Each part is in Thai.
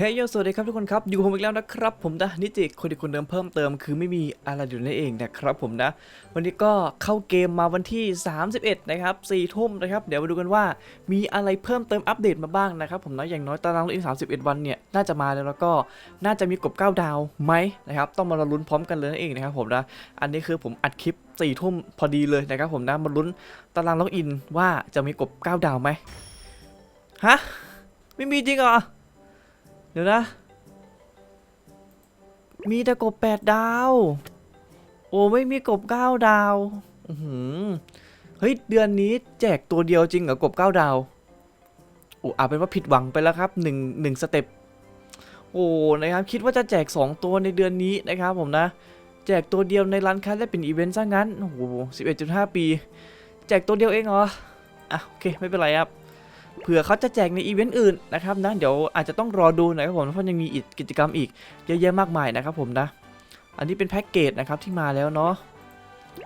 เฮ้ยสวัสดีครับทุกคนครับ อยู่ผมอีกแล้วนะครับ ผมนะนิจิคนอีกคนเดิมเพิ่มเติมคือไม่มีอะไรอยู่นั่นเองนะครับผมนะ วันนี้ก็เข้าเกมมาวันที่ 31 นะครับ4ทุ่มนะครับ เดี๋ยวมาดูกันว่ามีอะไรเพิ่มเติมอัปเดตมาบ้างนะครับผมนะอย่างน้อยตารางอีก31 วันเนี่ย น่าจะมาแล้วแล้วก็น่าจะมีกบ9ดาวไหมนะครับ ต้องมาลุ้นพร้อมกันเลยนั่นเองนะครับผมนะอันนี้คือผมอัดคลิป4ทุ่มพอดีเลยนะครับผมนะมาลุ้นตารางล็อกอินว่าจะมีกบ9ดาวไหมฮะไม่มีจริงเหรอ เดี๋ยวนะ มีแต่กบแปดดาว โอ้ไม่มีกบเก้าดาวอือหือเฮ้ยเดือนนี้แจกตัวเดียวจริงเหรอกบเก้าดาวโอ้อาเป็นว่าผิดหวังไปแล้วครับหนึ่งหนึ่งสเต็ปโอ้นะครับคิดว่าจะแจก 2 ตัวในเดือนนี้นะครับผมนะ แจกตัวเดียวในร้านค้าและเป็นอีเวนต์ซะงั้นโอ้โหสิบเอ็ดจุดห้าปี แจกตัวเดียวเองเหรออะโอเคไม่เป็นไรครับ เผื่อเขาจะแจกในอีเวนต์อื่นนะครับนะเดี๋ยวอาจจะต้องรอดูหนะครับผมเพราะยังมีอีกกิจกรรมอีกเยอะแยะมากมายนะครับผมนะ อันนี้เป็นแพ็กเกจนะครับที่มาแล้วเนาะ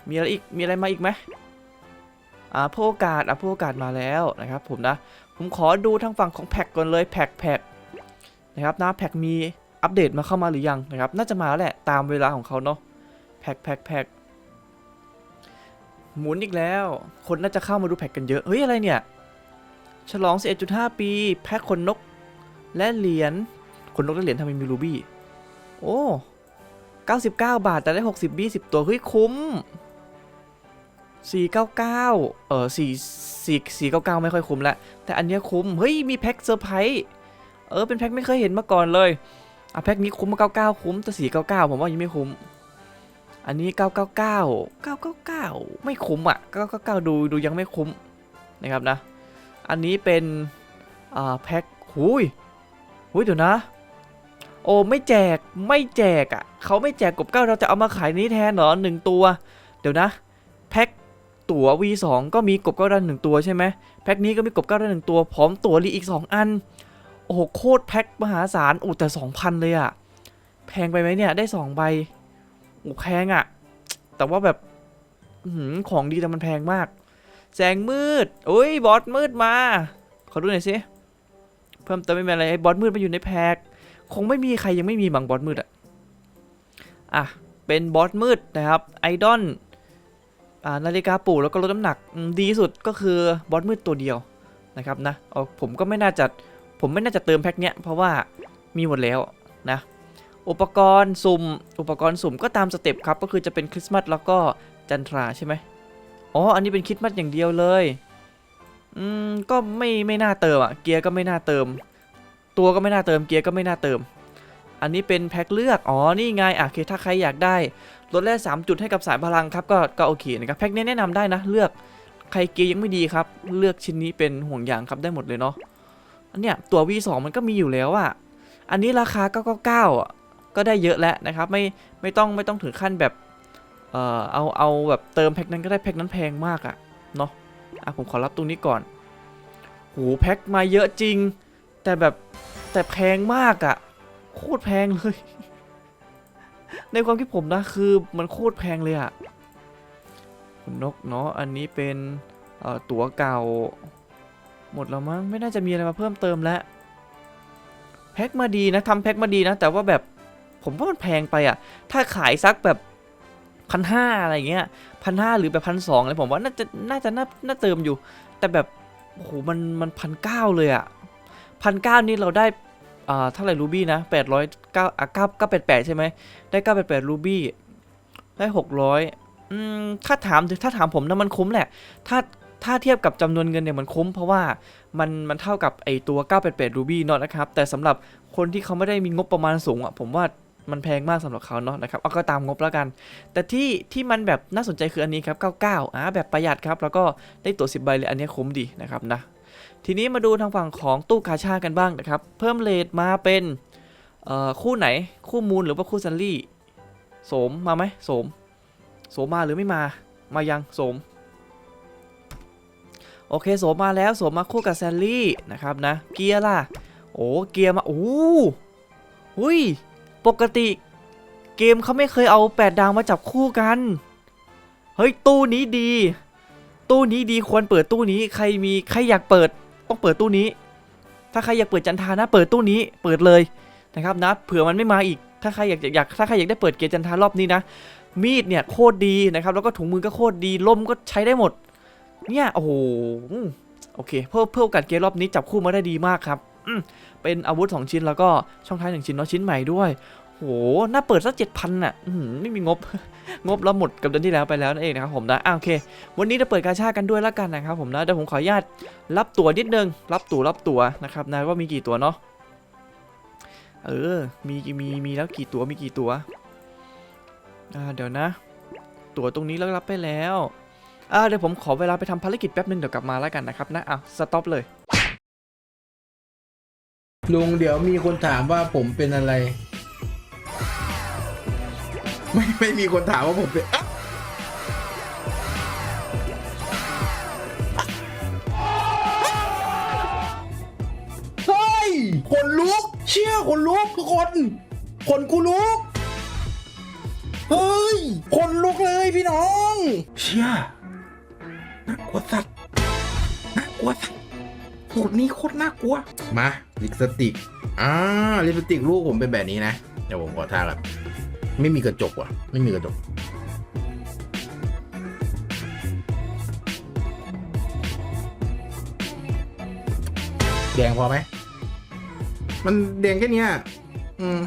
มีอะไรอีกมีอะไรมาอีกไหมอ่าโพโอกาสอะโพโอกาสมาแล้วนะครับผมนะผมขอดูทางฝั่งของแพ็กก่อนเลยแพ็กแพ็กนะครับนะแพ็กมีอัปเดตมาเข้ามาหรือยังนะครับ น่าจะมาแล้วแหละตามเวลาของเขาเนาะแพ็กแพ็กแพ็กหมุนอีกแล้ว คนน่าจะเข้ามาดูแพ็กกันเยอะ เฮ้ย อะไรเนี่ย ฉลอง 11.5 ปี แพ็คขนนก และเหรียญขนนกและเหรียญทำไมมีรูบี้ โอ้ 99 บาท แต่ได้ 60 บี้ 10 ตัว เฮ้ย คุ้ม 499 เออ4 4 499 ไม่ค่อยคุ้มล้วแต่อันเนี้ยคุ้ม เฮ้ย มีแพ็คเซอร์ไพรส์ เออ เป็นแพ็คไม่เคยเห็นมาก่อนเลย อะ แพ็คนี้คุ้มมา99 คุ้ม แต่ 499 ผมว่ายังไม่คุ้ม อันนี้ 999 999 ไม่คุ้มอะ 999 ดู ดูยังไม่คุ้มนะครับนะ อันนี้เป็นอ่าแพ็คหุยหุยเดี๋ยวนะ โอ้ไม่แจกไม่แจกอะ่ะเขาไม่แจกกบเก้าเราจะเอามาขายนี้แทนเหรอหนึ่งตัว เดี๋ยวนะแพ็คตั๋ว V2 ก็มีกบเก้าด้านหนึ่งตัวใช่ไหมแพ็คนี้ก็มีกบเก้าด้านหนึ่งตัวพร้อมตั๋วรีอีก 2 อัน โอ้โหโคตรแพ็คมหาศาลโอ้แต่2,000เลยอะ่ะแพงไปไหมเนี่ยได้2ใบโอ้แพงอะ่ะ แต่ว่าแบบของดีแต่มันแพงมาก แสงมืดโอ้ยบอสมืดมา ขอดูหน่อยสิ เพิ่มเติมไม่เป็นอะไรไอ้บอสมืดมาอยู่ในแพ็คคงไม่มีใครยังไม่มีบางบอสมืดอะอะ เป็นบอสมืดนะครับ ไอดอลอ่านาฬิกาปู่แล้วก็ลดน้ำหนักดีสุดก็คือบอสมืดตัวเดียวนะครับนะเอผมก็ไม่น่าจะผมไม่น่าจะเติมแพ็คเนี้ยเพราะว่ามีหมดแล้วนะ อุปกรณ์สุ่มอุปกรณ์สุ่มก็ตามสเต็ปครับ ก็คือจะเป็นคริสต์มาสแล้วก็จันทราใช่ไหม อ๋อ อันนี้เป็นคิดมัดอย่างเดียวเลย อืม ก็ไม่ไม่น่าเติมอะเกียร์ก็ไม่น่าเติม ตัวก็ไม่น่าเติม เกียร์ก็ไม่น่าเติม อันนี้เป็นแพ็คเลือก อ๋อ นี่ไงอะโอเค ถ้าใครอยากได้ลดแร่สามจุดให้กับสายพลังครับ ก็ก็โอเคนะครับ แพ็คนี้แนะนำได้นะ เลือก ใครเกียร์ยังไม่ดีครับ เลือกชิ้นนี้เป็นห่วงยางครับได้หมดเลยเนาะ อันเนี้ยตัว V2 มันก็มีอยู่แล้วอะอันนี้ราคา999อะ ก็ได้เยอะแล้วนะครับ ไม่ไม่ต้องไม่ต้องถึงขั้นแบบ เอ่อเอาเอาแบบเติมแพ็คนั้นก็ได้แพ็คนั้นแพงมากอะเนาะอะผมขอรับตรงนี้ก่อนโหแพ็คมาเยอะจริง แต่แบบแต่แพงมากอะโคตรแพงเลย ในความคิดผมนะคือมันโคตรแพงเลยอะคุณนกเนาะอันนี้เป็นตั๋วเก่า หมดแล้วมั้งไม่น่าจะมีอะไรมาเพิ่มเติมแล้วแพ็คมาดีนะทำแพ็คมาดีนะ แต่ว่าแบบผมว่ามันแพงไปอะถ้าขายซักแบบ พันห้าอะไรเงี้ยพันห้าหรือแบบพันสองอะไรผมว่าน่าจะน่าจะน่าน่าเติมอยู่ แต่แบบโอ้โหมันมันพันเก้าเลยอะพันเก้านี่เราได้อ่าเท่าไหร่รูบี้นะแปดร้อยเก้าอะเก้าเก้าแปดแปดใช่ไหมได้เก้าแปดแปดรูบี้ได้หกร้อยอืมถ้าถามถ้าถามผมนะมันคุ้มแหละ ถ้าถ้าเทียบกับจำนวนเงินเนี่ยมันคุ้มเพราะว่ามันมันเท่ากับไอตัว 988รูบี้เนาะนะครับ แต่สำหรับคนที่เขาไม่ได้มีงบประมาณสูงอะผมว่า มันแพงมากสำหรับเขาเนาะนะครับเอาก็ตามงบแล้วกัน แต่ที่ที่มันแบบน่าสนใจคืออันนี้ครับ 99อ่าแบบประหยัดครับ แล้วก็ได้ตั๋ว10 ใบเลยอันนี้คุ้มดีนะครับนะ ทีนี้มาดูทางฝั่งของตู้กาชากันบ้างนะครับ เพิ่มเลทมาเป็นคู่ไหนคู่มูลหรือว่าคู่ซันลี่โสมมาไหมโสมโสมมาหรือไม่มา มายังโสมโอเคโสมมาแล้วโสมมาคู่กับแซนลี่นะครับนะเกียร์ล่ะโอ้เกียร์มาโอ้หุย ปกติเกมเขาไม่เคยเอา 8 ดาวมาจับคู่กัน เฮ้ย ตู้นี้ดี ตู้นี้ดีควรเปิดตู้นี้ ใครมีใครอยากเปิด ต้องเปิดตู้นี้ ถ้าใครอยากเปิดจันทานะ เปิดตู้นี้ เปิดเลยนะครับนะ เผื่อมันไม่มาอีก ถ้าใครอยากอยากถ้าใครอยากได้เปิดเกียร์จันทารอบนี้นะ มีดเนี่ยโคตรดีนะครับ แล้วก็ถุงมือก็โคตรดี ล่มก็ใช้ได้หมด เนี่ย โอ้โห โอเค เพื่อเพื่อโอกาสเกมรอบนี้จับคู่มาได้ดีมากครับอื เป็นอาวุธ 2 ชิ้นแล้วก็ช่องท้ายหนึ่งชิ้นเนาะชิ้นใหม่ด้วยโหน่าเปิดสักเจ็ดพันอะไม่มีงบ งบแล้วหมดกับเดือนที่แล้วไปแล้วนั่นเองนะครับผมนะอะโอเค วันนี้จะเปิดกาชากันด้วยแล้วกันนะครับผมนะเดี๋ยวผมขออนุญาตรับตั๋วนิดนึง รับตั๋วรับตั๋วนะครับนะว่ามีกี่ตั๋วเนาะ เออ มีมีมีแล้วกี่ตั๋วมีกี่ตั๋ว อ่าเดี๋ยวนะ ตั๋วตรงนี้เรารับไปแล้ว อ่าเดี๋ยวผมขอเวลาไปทำภารกิจแป๊บนึงเดี๋ยวกลับมาแล้วกันนะครับนะอะสต็อปเลย ลุงเดี๋ยวมีคนถามว่าผมเป็นอะไร ไม่ไม่มีคนถามว่าผมเป็นเฮ้ยขนลุก เชี่ยขนลุกทุกคนขนกูลุก เฮ้ยขนลุกเลยพี่น้อง เชี่ยน่ากลัวสัตว์น่ากลัวสัตว์ สูตรนี้โคตรน่ากลัว มาลิปสติกอ่าลิปสติกลูกผมเป็นแบบนี้นะเดี๋ยวผมขอทาแบบไม่มีกระจกว่ะ ไม่มีกระจกแดงพอไหม มันแดงแค่เนี้ยอืม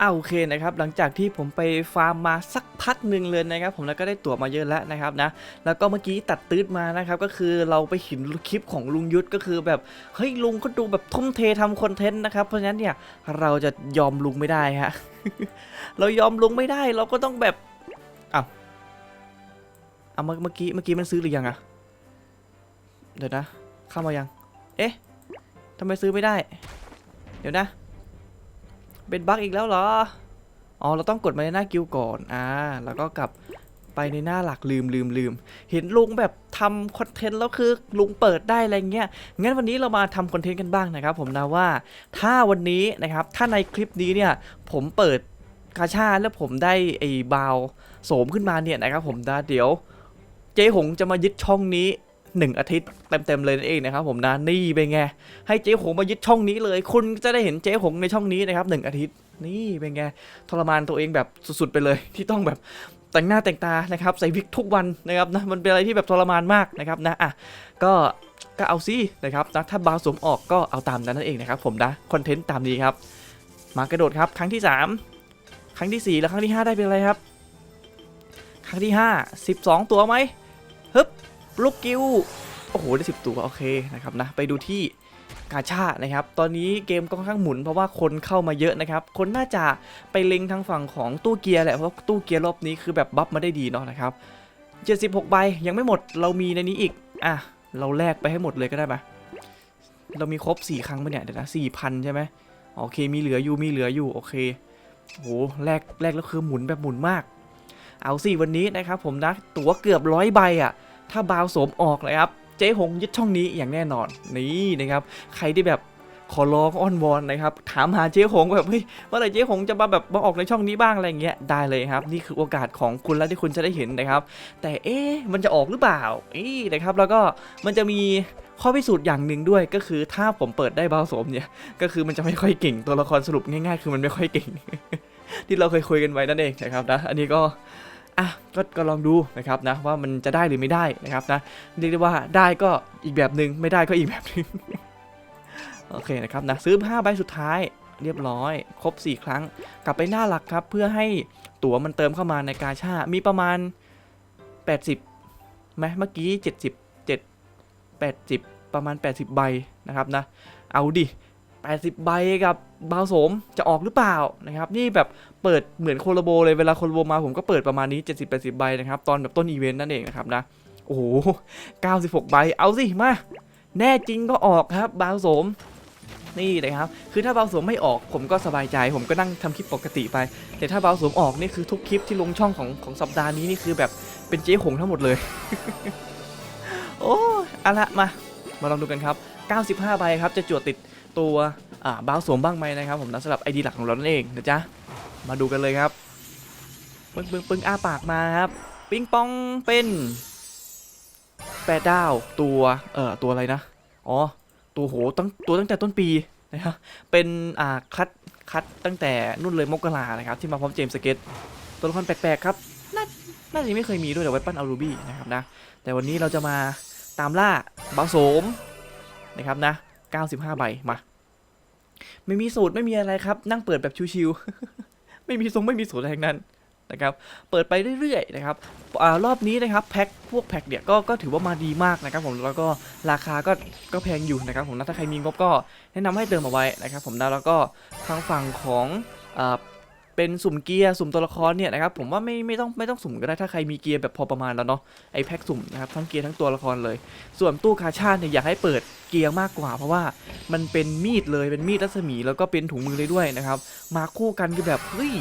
อ่าโอเคนะครับหลังจากที่ผมไปฟาร์มมาสักพักหนึ่งเลยนะครับ ผมแล้วก็ได้ตั๋วมาเยอะแล้วนะครับนะแล้วก็เมื่อกี้ตัดตืดมานะครับก็คือเราไปเห็นคลิปของลุงยุทธก็คือแบบเฮ้ยลุงก็ดูแบบทุ่มเททำคอนเทนต์นะครับเพราะฉะนั้นเนี่ยเราจะยอมลุงไม่ได้ฮะเรายอมลุงไม่ได้เราก็ต้องแบบอ้าวเอาเมื่อเมื่อกี้เมื่อกี้มันซื้อหรือยังอะเดี๋ยวนะเข้ามายัง เอ๊ะทำไมซื้อไม่ได้ เดี๋ยวนะ เป็นบั๊กอีกแล้วเหรอ อ๋อ เราต้องกดมาในหน้ากิวก่อน อ่า แล้วก็กลับไปในหน้าหลักลืมลืมลืม เห็นลุงแบบทำคอนเทนต์แล้วคือลุงเปิดได้อะไรเงี้ย งั้นวันนี้เรามาทำคอนเทนต์กันบ้างนะครับ ผมนะว่าถ้าวันนี้นะครับ ถ้าในคลิปนี้เนี่ยผมเปิดกาชาแล้วผมได้ไอ้บาวโสมขึ้นมาเนี่ยนะครับผมนะเดี๋ยว เจ๊หงจะมายึดช่องนี้ หนึ่งอาทิตย์เต็มๆเลยนั่นเองนะครับผมนะนี่เป็นไงให้เจ๊หงมายึดช่องนี้เลย คุณจะได้เห็นเจ๊หงในช่องนี้นะครับหนึ่งอาทิตย์นี่เป็นไงทรมานตัวเองแบบสุดๆไปเลย ที่ต้องแบบแต่งหน้าแต่งตานะครับใส่วิกทุกวันนะครับนะมันเป็นอะไรที่แบบทรมานมากนะครับนะอะก็ก็เอาซินะครับนะถ้าบาวสวมออกก็เอาตามนั้นนั่นเองนะครับผมนะคอนเทนต์ตามนี้ครับมากระโดดครับครั้งที่ 3 ครั้งที่ 4 และครั้งที่ 5 ได้เป็นอะไรครับ ครั้งที่ 5 12 ตัวไหมฮึบ ลูกกิ้วโอ้โหได้10ตัวโอเคนะครับนะไปดูที่กาชานะครับ ตอนนี้เกมก็ค่อนข้างหมุนเพราะว่าคนเข้ามาเยอะนะครับ คนน่าจะไปเล็งทางฝั่งของตู้เกียร์แหละ เพราะตู้เกียร์รอบนี้คือแบบบัฟมาได้ดีเนาะนะครับ 76 ใบยังไม่หมด เรามีในนี้อีก อะ เราแลกไปให้หมดเลยก็ได้ปะเรามีครบ 4 ครั้งปะเนี่ย เดี๋ยวนะ4,000 ใช่ไหมโอเค มีเหลืออยู่ มีเหลืออยู่ โอเค โห แลก แลกแล้วคือหมุนแบบหมุนมาก เอาสิวันนี้นะครับผมนะ ตั๋วเกือบร้อยใบอะ ถ้าบาวโสมออกนะครับ เจ๊หงยึดช่องนี้อย่างแน่นอน นี่นะครับ ใครที่แบบขอร้องอ้อนวอนนะครับ ถามหาเจ๊หงแบบเฮ้ยเมื่อไหร่เจ๊หงจะมาแบบมาออกในช่องนี้บ้างอะไรเงี้ยได้เลยครับ นี่คือโอกาสของคุณแล้วที่คุณจะได้เห็นนะครับ แต่เอ๊ะมันจะออกหรือเปล่าอ๊ะนะครับ แล้วก็มันจะมีข้อพิสูจน์อย่างหนึ่งด้วยก็คือถ้าผมเปิดได้บาวโสมเนี่ย ก็คือมันจะไม่ค่อยเก่งตัวละครสรุปง่ายๆ คือมันไม่ค่อยเก่ง ที่เราเคยคุยกันไว้นั่นเองนะครับนะอันนี้ก็ อะก็ก็ลองดูนะครับนะว่ามันจะได้หรือไม่ได้นะครับนะเรียกได้ว่าได้ก็อีกแบบหนึ่งไม่ได้ก็อีกแบบหนึ่งโอเคนะครับนะซื้อ5ใบสุดท้ายเรียบร้อย ครบ 4 ครั้ง กลับไปหน้าหลักครับ เพื่อให้ตั๋วมันเติมเข้ามาในกาชา มีประมาณ 80ไหมเมื่อกี้ 70 7 80 ประมาณ 80 ใบนะครับนะ เอาดิ 80 ใบกับบาวโสมจะออกหรือเปล่านะครับ นี่แบบเปิดเหมือนโคโลโบเลยเวลาโคโลโบมาผมก็เปิดประมาณนี้ 70-80 ใบนะครับตอนแบบต้นอีเวนต์นั่นเองนะครับนะโอ้โห96 ใบ เอาสิ มา แน่จริงก็ออกครับบาวโสม นี่นะครับ คือถ้าบาวโสมไม่ออกผมก็สบายใจ ผมก็นั่งทำคลิปปกติไป แต่ถ้าบาวโสมออกนี่คือทุกคลิปที่ลงช่องของของสัปดาห์นี้นี่คือแบบเป็นเจ๊หงทั้งหมดเลย โอ้อาละมา มาลองดูกันครับ 95 ใบครับ จะจวดติด ตัวอ่าบาวโสมบ้างไหมนะครับผมนะสำหรับไอดีหลักของเรานั่นเองนะจ๊ะมาดูกันเลยครับปึ้งปึ้งปึ้งอ้าปากมาครับ ปิงปองเป็นแปดดาวตัวเอ่อตัวอะไรนะอ๋อตัวโหตั้งตัวตั้งแต่ต้นปีนะครับเป็นอ่าคัดคัดตั้งแต่นู่นเลยมกรานะครับที่มาพร้อมเจมส์สเก็ตตัวละครแปลกๆครับน่าน่าจะไม่เคยมีด้วยแต่ไว้ปั้นเอารูบี้นะครับนะแต่วันนี้เราจะมาตามล่าบาโสมนะครับนะ 95 ใบ มา ไม่มีสูตรไม่มีอะไรครับ นั่งเปิดแบบชิวๆ ไม่มีทรงไม่มีสูตรอะไรทั้งนั้นนะครับ เปิดไปเรื่อยๆนะครับอรอบนี้นะครับแพ็คพวกแพ็คเนี่ยก็ก็ถือว่ามาดีมากนะครับผมแล้วก็ราคาก็ก็แพงอยู่นะครับผมนะถ้าใครมีงบก็แนะนำให้เติมเอาไว้นะครับผมนะแล้วก็ทางฝั่งของ เป็นสุ่มเกียร์สุ่มตัวละครเนี่ยนะครับผมว่าไม่ไม่ต้องไม่ต้องสุ่มก็ได้ถ้าใครมีเกียร์แบบพอประมาณแล้วเนาะไอแพ็คสุ่มนะครับทั้งเกียร์ทั้งตัวละครเลย ส่วนตู้คาชาดเนี่ยอยากให้เปิดเกียร์มากกว่า เพราะว่ามันเป็นมีดเลยเป็นมีดรัศมีแล้วก็เป็นถุงมือเลยด้วยนะครับมาคู่กันคือแบบเฮ้ย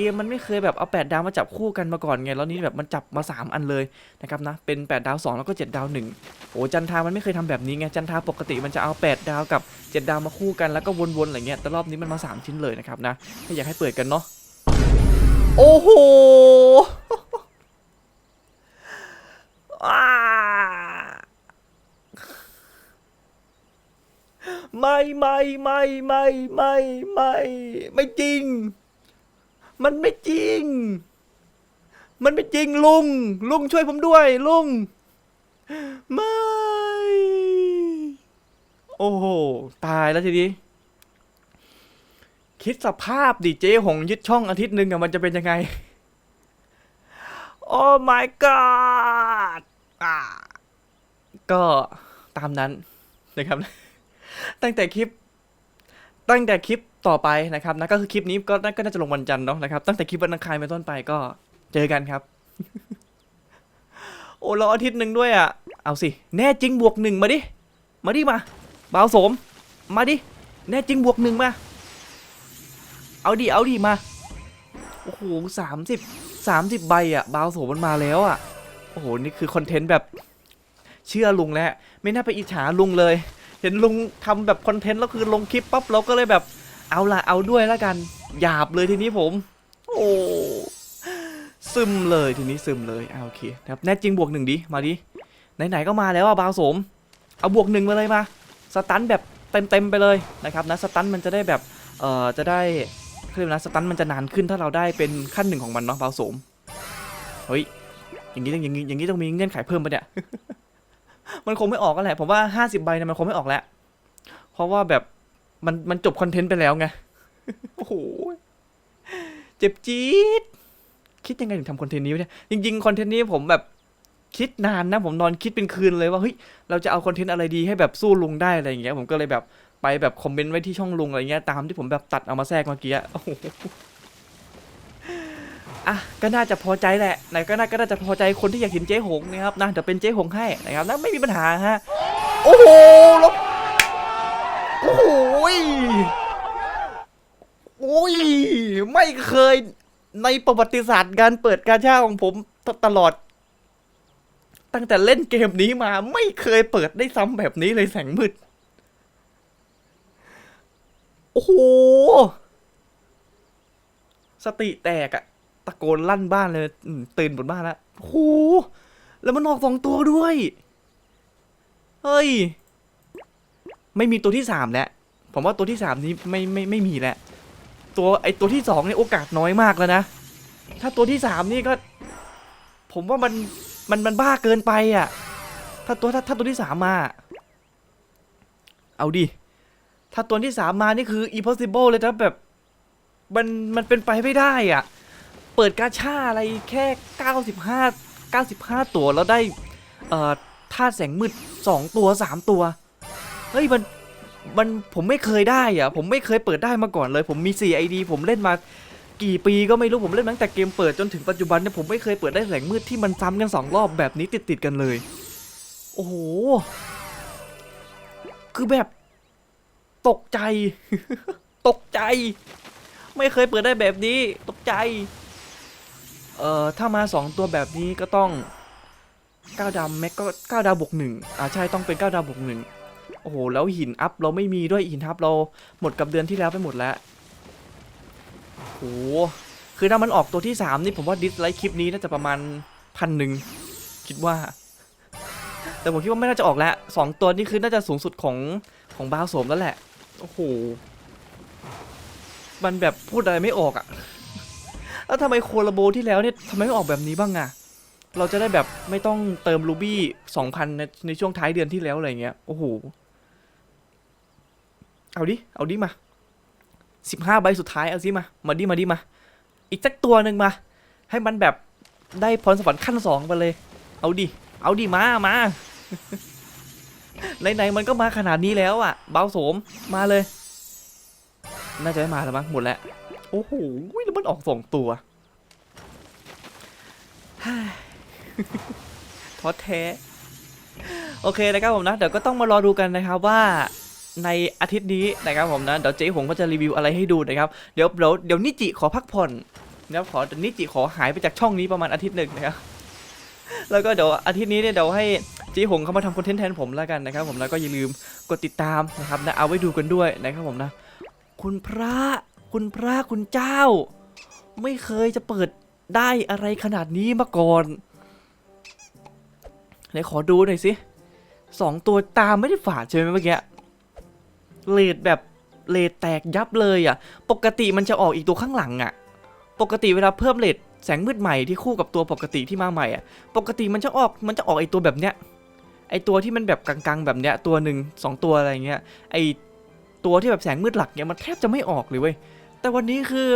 เกมมันไม่เคยแบบเอา8ดาวมาจับคู่กันมาก่อนไงแล้วนี่แบบมันจับมา 3 อันเลยนะครับนะเป็น 8 ดาว 2 แล้วก็ 7 ดาว1โอ้จันทามันไม่เคยทำแบบนี้ไงจันทาปกติมันจะเอา 8 ดาวกับ 7 ดาวมาคู่กันแล้วก็วนๆอะไรเงี้ยแต่รอบนี้มันมา 3 ชิ้นเลยนะครับนะถ้าอยากให้เปิดกันเนาะโอ้โหไม่ไม่ไม่ไม่ไม่ไม่ไม่จริง มันไม่จริง มันไม่จริงลุง ลุงช่วยผมด้วย ลุง ไม่ โอ้โห ตายแล้วทีนี้ คิดสภาพดิเจหงยึดช่องอาทิตย์หนึ่งอะมันจะเป็นยังไง โอ้ my god อ่าก็ตามนั้นนะครับ ตั้งแต่คลิป ตั้งแต่คลิป ต่อไปนะครับนะก็คือคลิปนี้ก็น่าก็น่าจะลงวันจันทร์เนาะนะครับตั้งแต่คลิปวันอังคารเป็นต้นไปก็เจอกันครับ โอ้รออาทิตย์หนึ่งด้วยอะ เอาสิ แน่จริงบวกหนึ่งมาดิ มาดิมาบ่าวโสม มาดิ แน่จริงบวกหนึ่งมา เอาดิ เอาดิมา โอ้โหสามสิบสามสิบใบอะบ่าวโสมมันมาแล้วอะ โอ้โห นี่คือคอนเทนต์แบบเชื่อลุงแล้ว ไม่น่าไปอิจฉาลุงเลย เห็นลุงทำแบบคอนเทนต์แล้วคือลงคลิปปั๊บเราก็เลยแบบ เอาละเอาด้วยแล้วกัน หยาบเลยทีนี้ผม โอ้ซึมเลยทีนี้ซึมเลยอ่าโอเคนะครับแน่จริงบวกหนึ่งดิมาดิไหนๆก็มาแล้วอะบาวสม เอาบวกหนึ่งมาเลยมาสตันแบบเต็มๆไปเลยนะครับนะสตันมันจะได้แบบเอ่อจะได้เขาเรียกว่านะสตันมันจะนานขึ้นถ้าเราได้เป็นขั้นหนึ่งของมันเนาะบาวสมเฮ้ยอย่างนี้ต้องอย่างนี้อย่างนี้ต้องมีเงื่อนไขเพิ่มปะเนี่ยมันคงไม่ออกกันแหละผมว่า 50ใบเนี่ยมันคงไม่ออกแล้วเพราะว่าแบบ มันมันจบคอนเทนต์ไปแล้วไง โอ้โห เจ็บจี๊ด คิดยังไงถึงทำคอนเทนต์นี้เนี่ย จริงๆ คอนเทนต์นี้ผมแบบคิดนานนะ ผมนอนคิดเป็นคืนเลยว่า เฮ้ย เราจะเอาคอนเทนต์อะไรดีให้แบบสู้ลุงได้อะไรอย่างเงี้ย ผมก็เลยแบบไปแบบคอมเมนต์ไว้ที่ช่องลุงอะไรเงี้ย ตามที่ผมแบบตัดเอามาแทรกเมื่อกี้อะโอ้โหอะก็น่าจะพอใจแหละไหนก็น่าก็น่าจะพอใจคนที่อยากเห็นเจ๊หงนะครับนะเดี๋ยวเป็นเจ๊หงให้นะครับนะไม่มีปัญหาฮะ โอ้โหล้วโอ้ยโอ้ย ไม่เคยในประวัติศาสตร์การเปิดกาชาของผมตตลอด ตั้งแต่เล่นเกมนี้มาไม่เคยเปิดได้ซ้ำแบบนี้เลยแสงมืด โอ้โห สติแตกอะตะโกนลั่นบ้านเลยตื่นบนบ้านแล้วโอ้โห แล้วมันออกสองตัวด้วย เฮ้ย ไม่มีตัวที่สามแล้ว ผมว่าตัวที่สามนี้ไม่ไม่ไม่มีแล้วตัวไอตัวที่สองนี่โอกาสน้อยมากแล้วนะ ถ้าตัวที่สามนี่ก็ ผมว่ามันมันมันบ้าเกินไปอะ ถ้าตัวถ้าถ้าตัวที่สามมา เอาดิ ถ้าตัวที่สามมานี่คือ impossible เลยนะแบบ มันมันเป็นไปไม่ได้อะ เปิดกาชาอะไรแค่95 95ตัวแล้วได้ เอ่อธาตุแสงมืด2ตัว3ตัว เฮ้ยมัน มันผมไม่เคยได้อะผมไม่เคยเปิดได้มาก่อนเลย ผมมี 4 ID ผมเล่นมากี่ปีก็ไม่รู้ผมเล่นตั้งแต่เกมเปิดจนถึงปัจจุบันเนี่ยผมไม่เคยเปิดได้แสงมืดที่มันซ้ำกัน 2 รอบแบบนี้ติดๆกันเลย โอ้โห คือแบบ ตกใจ ตกใจ ไม่เคยเปิดได้แบบนี้ ตกใจ เอ่อ ถ้ามา 2 ตัวแบบนี้ก็ต้อง9ดาวแม็กก็9ดาวบวกหนึ่งอ่าใช่ต้องเป็น9ดาวบวกหนึ่ง อ้โหแล้วหินอัพเราไม่มีด้วยหินอัพเราหมดกับเดือนที่แล้วไปหมดแล้วโอ้โหคือถ้ามันออกตัวที่ 3 นี่ผมว่าดิสไลค์คลิปนี้น่าจะประมาณพันหนึ่งคิดว่า แต่ผมคิดว่าไม่น่าจะออกแล้วสองตัวนี้คือน่าจะสูงสุดของของบ้าวโสมแล้วแหละโอ้โหมันแบบพูดอะไรไม่ออกอะแล้วทำไมโคลาโบที่แล้วเนี่ยทำไมไม่ออกแบบนี้บ้างอะเราจะได้แบบไม่ต้องเติมรูบี้สองพันในในช่วงท้ายเดือนที่แล้วอะไรเงี้ย โอ้โห เอาดิ เอาดิมาสิบห้าใบสุดท้ายเอาสิมา มาดิมาดิมา อีกสักตัวหนึ่งมา ให้มันแบบได้พรสวรรค์ขั้นสองไปเลย เอาดิ เอาดิมามาไหนๆมันก็มาขนาดนี้แล้วอะ เบาโสมมาเลย น่าจะไม่มาแล้วมั้งหมดแล้ว โอ้โหแล้วมันออกสองตัวท้อแท้ โอเคนะครับผมนะ เดี๋ยวก็ต้องมารอดูกันนะครับว่า ในอาทิตย์นี้นะครับผมนะเดี๋ยวเจ๊หงก็จะรีวิวอะไรให้ดูนะครับเดี๋ยวเดี๋ยวเดี๋ยวนิจิขอพักผ่อนนะครับขอเดี๋ยวนิจิขอหายไปจากช่องนี้ประมาณอาทิตย์หนึ่งนะครับแล้วก็เดี๋ยวอาทิตย์นี้เนี่ยเดี๋ยวให้เจ๊หงเขามาทำคอนเทนต์แทนผมแล้วกันนะครับ ผมแล้วก็อย่าลืมกดติดตามนะครับนะเอาไว้ดูกันด้วยนะครับผมนะ คุณพระคุณพระคุณเจ้า ไม่เคยจะเปิดได้อะไรขนาดนี้มาก่อนไหนขอดูหน่อยสิสองตัวตามไม่ได้ฝาดใช่ไหมเมื่อกี้ เลดแบบเลดแตกยับเลยอะ ปกติมันจะออกอีกตัวข้างหลังอะ ปกติเวลาเพิ่มเลดแสงมืดใหม่ที่คู่กับตัวปกติที่มาใหม่อะ ปกติมันจะออกมันจะออกไอตัวแบบเนี้ย ไอตัวที่มันแบบกลางๆ แบบเนี้ยตัวหนึ่งสองตัวอะไรเงี้ย ไอตัวที่แบบแสงมืดหลักเนี่ยมันแทบจะไม่ออกเลยเว้ย แต่วันนี้คือ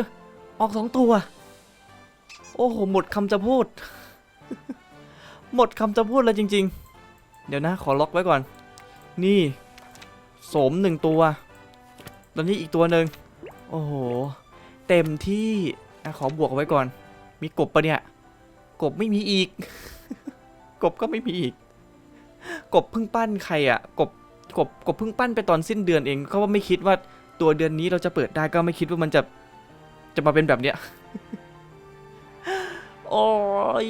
ออกสองตัว โอ้โหหมดคำจะพูด หมดคำจะพูดแล้วจริง ๆ เดี๋ยวนะขอล็อกไว้ก่อน นี่ สมหนึ่งตัว ตอนนี้อีกตัวหนึ่งโอ้โห เต็มที่อะขอบวกเอาไว้ก่อน มีกบปะเนี่ย กบไม่มีอีก กบก็ไม่มีอีก กบเพิ่งปั้นใครอะกบ กบ กบเพิ่งปั้นไปตอนสิ้นเดือนเองเขาว่าไม่คิดว่าตัวเดือนนี้เราจะเปิดได้ก็ไม่คิดว่ามันจะ จะมาเป็นแบบเนี้ย โอ้ย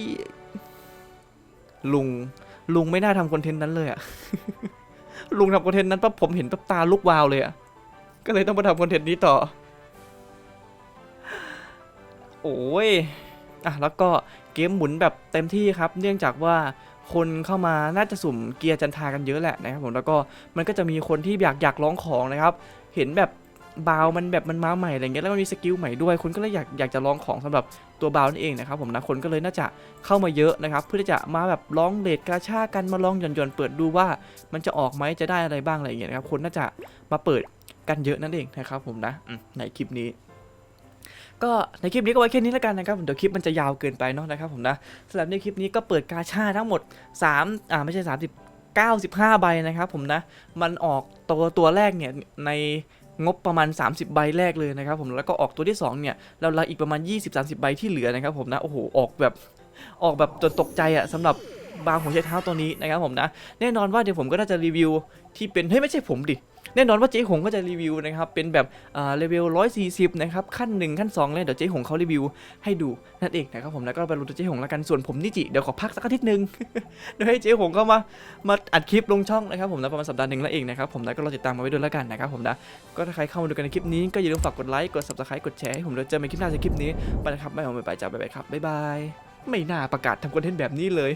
ลุง ลุงไม่น่าทำคอนเทนต์นั้นเลยอะ ลุงทำคอนเทนต์นั้นปั๊บผมเห็นปั๊บตาลุกวาวเลยอะก็เลยต้องมาทำคอนเทนต์นี้ต่อ โอ้ยอะแล้วก็เกมหมุนแบบเต็มที่ครับ เนื่องจากว่าคนเข้ามาน่าจะสุ่มเกียร์จันทากันเยอะแหละนะครับผมแล้วก็มันก็จะมีคนที่อยากอยากร้องของนะครับ เห็นแบบ บาวมันแบบมันมาใหม่อะไรเงี้ยแล้วมันมีสกิลใหม่ด้วยคนก็เลยอยากอยากจะลองของสำหรับตัวบาวนั่นเองนะครับผมนะคนก็เลยน่าจะเข้ามาเยอะนะครับเพื่อที่จะมาแบบลองเลดกาชากันมาลองหย่อนๆเปิดดูว่ามันจะออกไหมจะได้อะไรบ้างอะไรเงี้ยนะครับคนน่าจะมาเปิดกันเยอะนั่นเองนะครับผมนะในคลิปนี้ก็ในคลิปนี้ก็ไว้แค่นี้แล้วกันนะครับเดี๋ยวคลิปมันจะยาวเกินไปเนาะนะครับผมนะสำหรับในคลิปนี้ก็เปิดกาชาทั้งหมด3อ่าไม่ใช่ 30 95 ใบนะครับผมนะ มันออกตัวตัวแรกเนี่ยใน งบประมาณ 30 ใบแรกเลยนะครับผมแล้วก็ออกตัวที่2เนี่ยเราอีกประมาณ 20-30 ใบที่เหลือนะครับผมนะโอ้โหออกแบบออกแบบจนตกใจอะสำหรับ บางหัวใช้เท้าตัวนี้นะครับผมนะ แน่นอนว่าเดี๋ยวผมก็น่าจะรีวิวที่เป็นเฮ้ยไม่ใช่ผมดิแน่นอนว่าเจ๊หงก็จะรีวิวนะครับเป็นแบบอ่าเลเวล140 นะครับ ขั้น 1 ขั้น2เลยเดี๋ยวเจ๊หงเขารีวิวให้ดูนั่นเองนะครับผมแล้วก็ไปรู้ตัวเจ๊หงแล้วกันส่วนผมนิจิเดี๋ยวขอพักสักอาทิตย์หนึ่งเดี๋ยวให้เจ๊หงก็มามาอัดคลิปลงช่องนะครับผมนะประมาณสัปดาห์หนึ่งแล้วเองนะครับผมแล้วก็รอติดตามมาไว้ด้วยแล้วกันนะครับผมนะก็ถ้าใครเข้ามาดูกันในคลิปนี้ก็อย่าลืมฝากกดไลค์กด subscribe กดแชร์ให้ผมด้วยเจอกันในคลิปหน้าจากคลิปนี้ไปนะครับไม่เอาไปไปจ้าบ๊ายบายครับบ๊ายบาย ไม่น่าประกาศทำคอนเทนต์แบบนี้เลย